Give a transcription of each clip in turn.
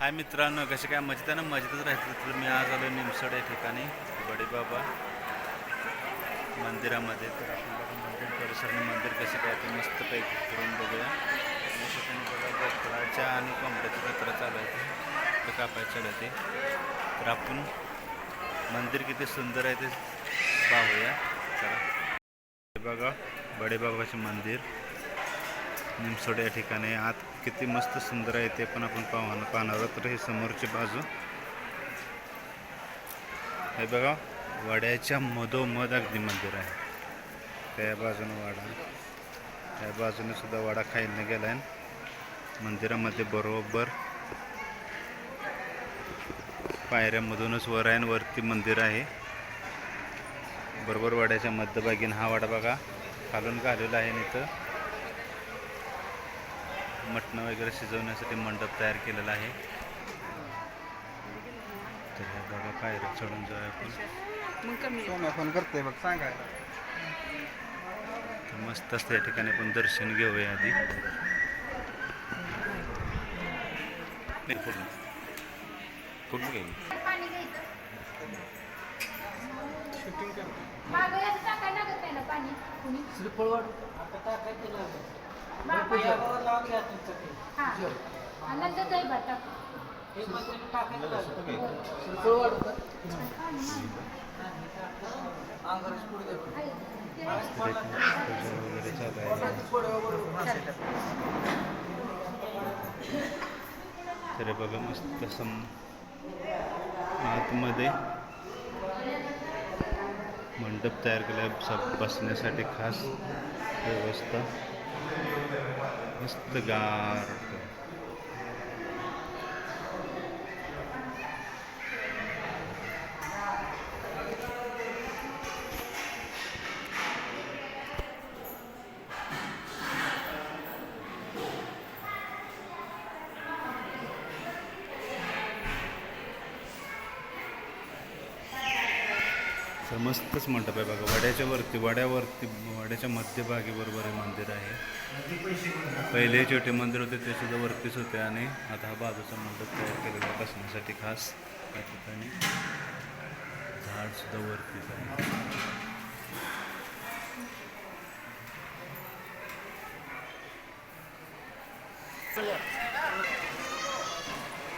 हाय मित्रांनो कसे काय? मजेत आहे ना मजेतच राहायचं तर मी आज आलो निमसड या ठिकाणी बडेबाबा मंदिरामध्ये. तर आपण बघा मंदिर परिसर मंदिर कसे काय ते मस्तपैकी करून बघूया. या आणि कोंबड्याची जत्रा चालू आहे ते. कापायची चढते. तर आपण मंदिर किती सुंदर आहे ते पाहूया. बघा बडेबाबाचे मंदिर. निमसोड या ठिकाणी आत किती मस्त सुंदर आहे ते पण आपण पाहणार पाहणार आहोत. तर हे समोरची बाजू. हे बघा वाड्याच्या मधोमध अगदी मंदिर आहे. त्या बाजूने वाडा. त्या बाजूने सुद्धा वाडा खायला गेला आहे मंदिरामध्ये बरोबर पायऱ्यामधूनच वर आहे वरती मंदिर आहे. बरोबर वाड्याच्या मध्यभागीन हा वाडा बघा खालून घालेला आहे इथं. मटणं वगैरे शिजवण्यासाठी मंडप तयार केलेला आहे. तर हे बघा पायऱ्या चढून जाऊया आपण. मग कमी. सोम्या फोन करते बघ सांगायला तर मस्त असतं या ठिकाणी आपण दर्शन घेऊया आधी. पूर्ण घेऊ शूटिंग करते हा. आणि नंतर दही भात टाकू आहे. तर हे बघा मस्त सम आतमध्ये मंडप तयार केला. आहे सब बसण्यासाठी खास व्यवस्था. मस्त गार मस्तच मंडप आहे बघा. वड्याच्या वरती वड्यावरती वड्याच्या मध्यभागी बरोबर हे मंदिर आहे. पहिले छोटे मंदिर होते ते सुद्धा वरतीच होते आणि आता हा बाजूचा मंडप तयार केलेला बसण्यासाठी खास या ठिकाणी. झाड सुद्धा वरतीच आहे.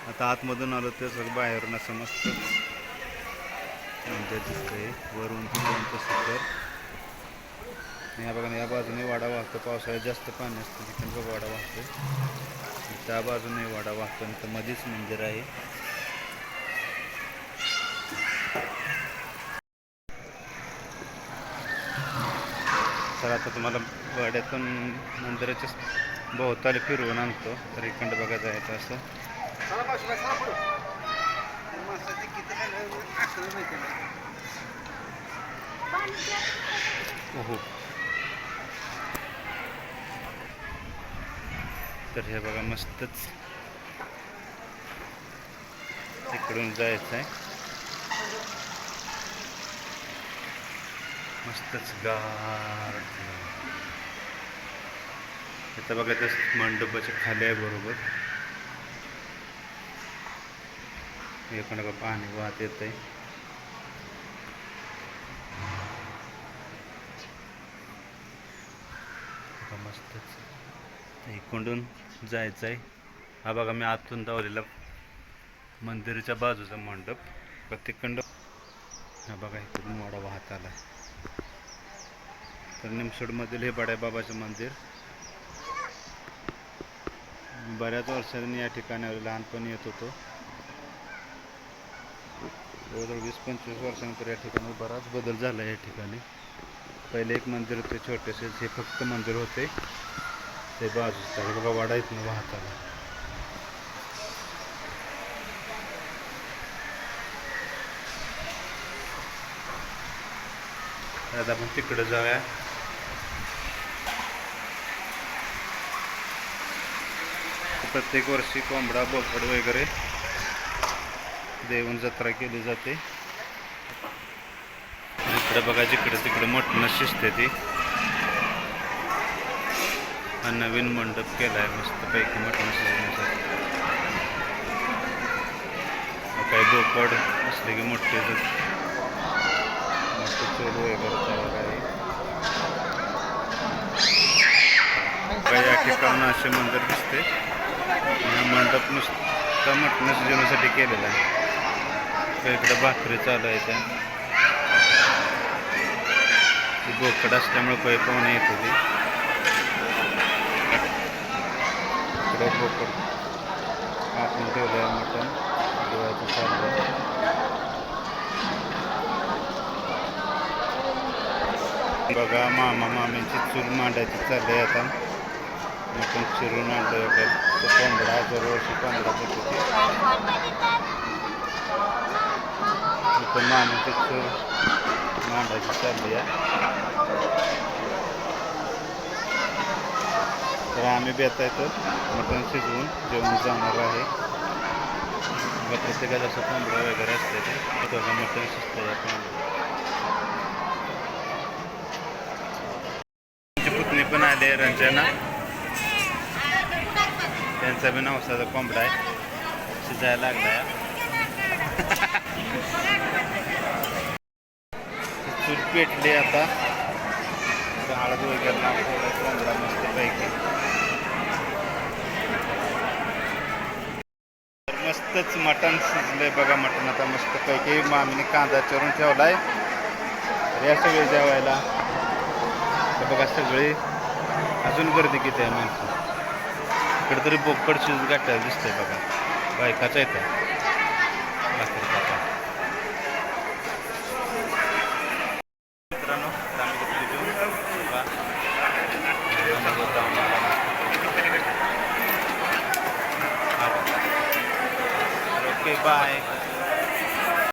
आता आतमधून आलो ते सगळं बाहेरून असं दिसतंय वरून तिथपर्यंत सुंदर आणि या बघा या बाजूने वाडा वाहतो. पावसाळ्यात जास्त पाणी असतं तिकडे बघा वाडा वाहतो त्या बाजूने वाडा वाहतो आणि तर मध्येच मंदिर आहे. तर आता तुम्हाला वाड्यातून मंदिराच्या भोवताली फिरवून आणतो. तर इकडं बघा जायचं असं. चला तर हे बघा मस्तच इकडून जायचं आहे मस्तच गार आता बघा त्या मंडपाच्या खाली आहे बरोबर. इकडं बघा पाणी वाहत येत आहे मस्तच. इकडून जायचं आहे हा बघा मी आतून धावलेला मंदिराच्या बाजूचा मंडप. प्रत्येकंड हा बघा इकडून वाडा वाहत आला तर निमसोडमधील हे बड्या बाबाचं मंदिर. बऱ्याच वर्षांनी या ठिकाणी लहानपणी येत होतो. जवळजवळ वीस पंचवीस वर्षानंतर या ठिकाणी बराच बदल झाला या ठिकाणी. पहिले एक मंदिर होते छोटेसे हे फक्त मंदिर होते. ते बाजू हे बघा वाडा इथनं वाहताना. आता आपण तिकडं जाऊया. प्रत्येक वर्षी कोंबडा बोकड वगैरे देऊन जत्रा केली जाते. इकडे बघा जिकडे तिकडे मोठं शिजते ती. हा नवीन मंडप केला आहे मस्तपैकी मटण शिजवण्यासाठी. बोकड असले की मोठे मोठे चोल वगैरे तयार आहे. काही या ठिकाणं असे मंदिर दिसते. हा मंडप नुसतं मटण जेवणासाठी केलेला आहे. इकडं भाकरी चालू आहे त्या. ती बोकड असल्यामुळे काही पाहुणे येत होती. इकडे बोकड आपण ठेवलं आहे मटण. दिवाळीचं चाललं आहे बघा मामा मामींची चूल मांडायची चालली आहे आता. मटण चिरून आणलं का तो कोंबडा हजार वर्षी कोंबडा देत मामीची चूल मांडायची चालली आहे. तर आम्ही बेता येतो मटण शिजवून जेवण जाणार आहे. मग प्रत्येकाला असं कोंबडं वगैरे असते ते. मटण शिजतं या आमची पुतणी पण आले रंजना. त्यांचा बी नवसाचा कोंबडा आहे. शिजायला लागला आहे पेटली आता. तर हळद वगैरे लावून कोंबडा मस्त पैकी. तर मस्तच मटण शिजलंय बघा मटण आता मस्त पैकी मामीने कांदा चिरून ठेवलाय. तर या सगळे जेवायला. तर बघा सगळे अजून गर्दी किती आहे माणसं? इकडे तरी बोकड शिजून गाठायला दिसतंय बघा. बायकाचा येतं